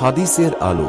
হাদিসের আলো।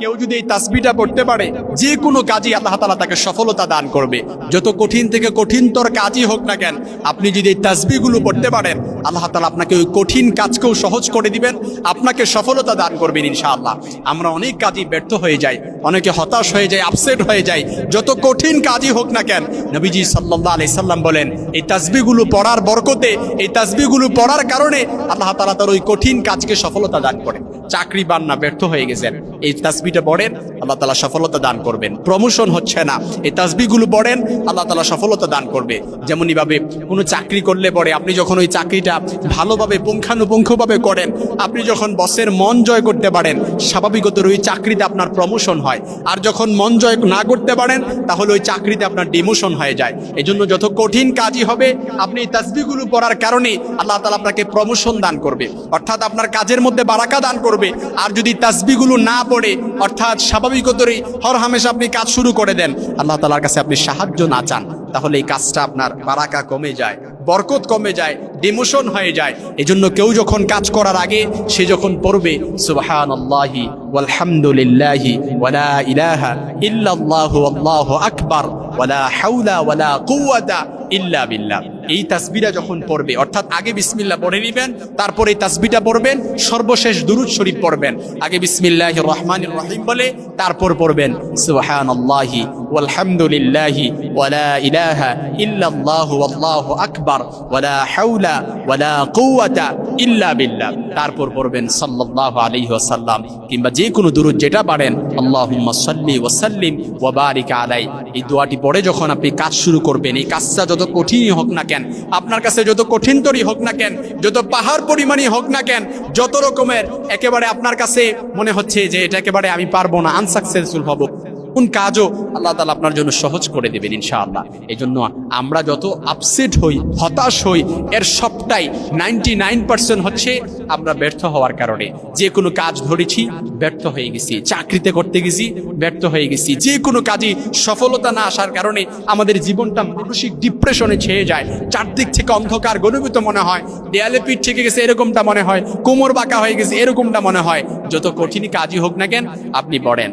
কেউ যদি এই তাসবিটা পড়তে পারে যে কোনো কাজই আল্লাহ তালা তাকে সফলতা দান করবে। যত কঠিন থেকে কঠিনতর কাজই হোক না কেন, আপনি যদি এই তাসবিগুলো পড়তে পারেন, আল্লাহ তালা আপনাকে ওই কঠিন কাজকেও সহজ করে দিবেন, আপনাকে সফলতা দান করবেন ইনশাআল্লাহ। আমরা অনেক কাজই ব্যর্থ হয়ে যাই, অনেকে হতাশ হয়ে যায় আপসেট হয়ে যায়। যত কঠিন কাজই হোক না কেন, নবীজি সাল্লাহ আলি সাল্লাম বলেন, এই তাসবিগুলো পড়ার বরকতে, এই তাসবিগুলো পড়ার কারণে আল্লাহ তালা তার ওই কঠিন কাজকে সফলতা দান করে চাকরি পান না, ব্যর্থ হয়ে গেছেন। এই তাসবিটা পড়েন, আল্লাহ তালা সফলতা দান করবেন। প্রমোশন হচ্ছে না, এই তাসবিগুলো পড়েন, আল্লাহ তালা সফলতা দান করবে। যেমনই ভাবে কোনো চাকরি করলে পরে আপনি যখন ওই চাকরিটা ভালোভাবে পুঙ্খানুপুঙ্খভাবে করেন, আপনি যখন বসের মন জয় করতে পারেন স্বাভাবিকত ওই চাকরিতে আপনার প্রমোশন হয়। আর যখন মন জয় না করতে পারেন, তাহলে ওই চাকরিতে আপনার ডিমোশন হয়ে যায়। এই জন্য যত কঠিন কাজই হবে, আপনি এই তাসবিগুলো পড়ার কারণে আল্লাহ তালা আপনাকে প্রমোশন দান করবে। অর্থাৎ আপনার কাজের মধ্যে বারাকা দান করবে। আর যদি তাসবিগুলো না পড়ে, অর্থাৎ স্বাভাবিকতরই হর হামেশা আপনি কাজ শুরু করে দেন, আল্লাহ তালার কাছে আপনি সাহায্য না চান, তাহলে এই কাজটা আপনার বারাকা কমে যায়, বরকত কমে যায় ডিমোশন হয়ে যায়। এজন্য কেউ যখন কাজ করার আগে, সে যখন পড়বে সুবহান আল্লাহি ওয়ালহামদুলিল্লাহি ওয়ালা ইলাহা ইল্লাল্লাহু আল্লাহু আকবার ওয়ালা ইল্লা বিল্লাহ। এই তাসবিরা যখন পড়বে, অর্থাৎ আগে বিসমিল্লাহ পড়ে নেবেন, তারপরে এই তাসবিটা পড়বেন, সর্বশেষ দুরুদ শরীফ পড়বেন। আগে বিসমিল্লাহ রহমানির রহিম বলে, তারপর পড়বেন আল্লাহু তারপর পড়বেন সাল্লাল্লাহু আলাইহি ওয়াসাল্লাম। কিংবা যে কোনো দুরুদ যেটা পারেন, আল্লাহুম্মা সাল্লি ওয়া সাল্লিম ওয়া বারিক আলাই। এই দোয়াটি পড়ে যখন আপনি কাজ শুরু করবেন, এই কাজটা যত কঠিনই হোক না আপনার কাছে যত কঠিনতরই হোক না কেন, যত পাহাড় পরিমাণই হোক না কেন, যত রকমের একেবারে আপনার কাছে মনে হচ্ছে যে এটা একেবারে আমি পারব না আনসাকসেসফুল হব। কোন কাজও আল্লাহ তালা আপনার জন্য সহজ করে দেবেন ইনশাআল্লাহ। এই জন্য আমরা যত আপসেট হই, হতাশ হই, এর সবটাই নাইনটি নাইন পার্সেন্ট হচ্ছে আমরা ব্যর্থ হওয়ার কারণে। যে কোনো কাজ ধরেছি, ব্যর্থ হয়ে গেছি। চাকরিতে করতে গেছি, ব্যর্থ হয়ে গেছি। যে কোনো কাজে সফলতা না আসার কারণে আমাদের জীবনটা মানসিক ডিপ্রেশনে ছেয়ে যায়। চারদিক থেকে অন্ধকার গণিত মনে হয়। দেয়ালে পিঠ থেকে গেছে এরকমটা মনে হয়। কোমর বাঁকা হয়ে গেছে এরকমটা মনে হয়। যত কঠিন কাজই হোক না কেন, আপনি পড়েন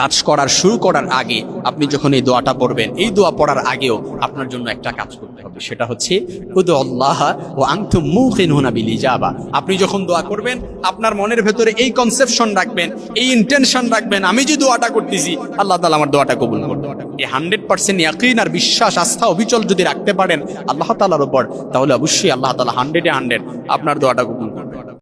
কাজ করার, শুরু করার আগে আপনি যখন এই দোয়াটা পড়বেন, এই দোয়া পড়ার আগেও আপনার জন্য একটা কাজ করতে হবে। সেটা হচ্ছে ও আংথু যাবা আপনি যখন দোয়া করবেন, আপনার মনের ভেতরে এই কনসেপশন রাখবেন, এই ইন্টেনশন রাখবেন, আমি যে দোয়াটা করতেছি, আল্লাহ তালা আমার দোয়াটা কবুল করবে এই হান্ড্রেড পার্সেন্ট ইয়াকিন আর বিশ্বাস, আস্থা, অবিচল যদি রাখতে পারেন, আল্লাহ তালার উপর, তাহলে অবশ্যই আল্লাহ তালা হান্ড্রেডে হান্ড্রেড আপনার দোয়াটা কবুল